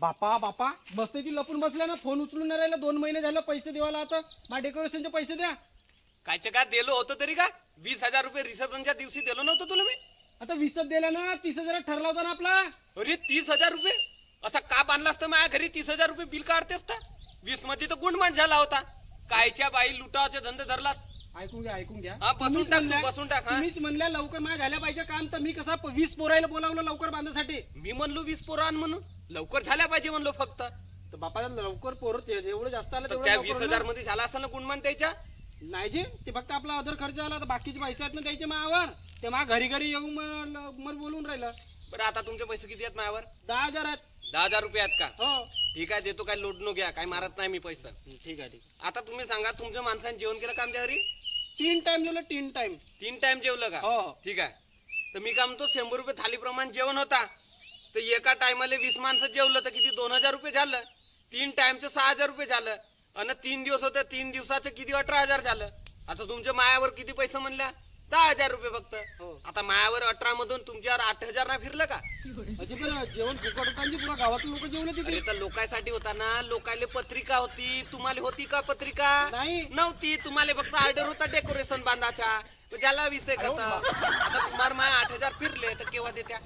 बापा बापा बसतेची लपून बसल्या ना फोन उचलून नाही राहिला. दोन महिने झालं पैसे देवाला आता. मा डेकोरेशनचे पैसे द्या. कायचे काय दिलो होतं तरी का? वीस हजार रुपये रिसेप्शनच्या दिवशी दिलो नव्हतं तुला मी? आता वीसच दिल्या ना तीस हजार ठरला होता ना आपला. अरे तीस हजार रुपये? असा का बांधला असतं माझ्या घरी तीस हजार रुपये बिल काढतेस का वीसमध्ये तर गुंडमान झाला होता. कायच्या बाई लुटावाचे धंदे धरलास? ऐकून घ्या ऐकून घ्या. हा, बसून तुम्हीच टाक तू, म्हणल्या- बसून टाक, हा. तुम्हीच म्हणल्या लवकर माझ्या झाल्या पाहिजे काम तर मी कसा प- वीस पोरायला बोलावलं लवकर बांधण्यासाठी मी म्हणलो वीस पोरं आण म्हणून. लवकर झाल्या पाहिजे म्हणलो फक्त. तर बापाला लवकर पोरं ते- जेवढं जास्त आलं तर तेवढं त्या लवकर वीस होणार. हजारमध्ये झाला असं ना गुणमान त्याच्या? नाही जे ते फक्त आपला अदर खर्च आला तर बाकीचे पैसे आहेत ना द्यायचे मायावर. ते मा घरी घरी येऊन म- मला बोलून राहिलं. बरं आता तुमचे पैसे किती आहेत माझ्यावर दहा हजार आहेत. दहा हजार रुपये आहेत का? हो. ठीक आहे देतो काय लोड नो घ्या काय मारत नाही मी पैसा. ठीक आहे ठीक आता तुम्ही सांगा तुमच्या माणसाने जेवण केलं का आमच्या घरी? तीन टाइम दिलं तीन टाइम तीन टाइम जेवलं का? हो हो. ठीक आहे. तर मी काय म्हणतो शंभर रुपये थालीप्रमाणे जेवण होता. तर एका टायमाला वीस माणसं जेवलं तर किती? दोन हजार रुपये झालं. तीन टाइमचं सहा हजार रुपये झालं. आणि तीन दिवस होते तीन दिवसाचं किती? अठरा हजार झालं. आता तुमच्या मायावर किती पैसे म्हणल्या? दहा हजार रुपये फक्त. हो. आता मायावर अठरा मधून तुमच्यावर आठ हजार ना फिरलं का? अजी पण जेवण फुकट होतं आणि पुरा गावातले लोक जेवण तिथे अरे तर लोकांसाठी होता ना. लोकांले पत्रिका होती. तुम्हाला होती का पत्रिका? नाही. नव्हती. तुम्हाला फक्त ऑर्डर होता डेकोरेशन बांधाचा. ज्याला विषय कसा. आता तुम्हाला माय आठ हजार फिरले तर केव्हा देत्या?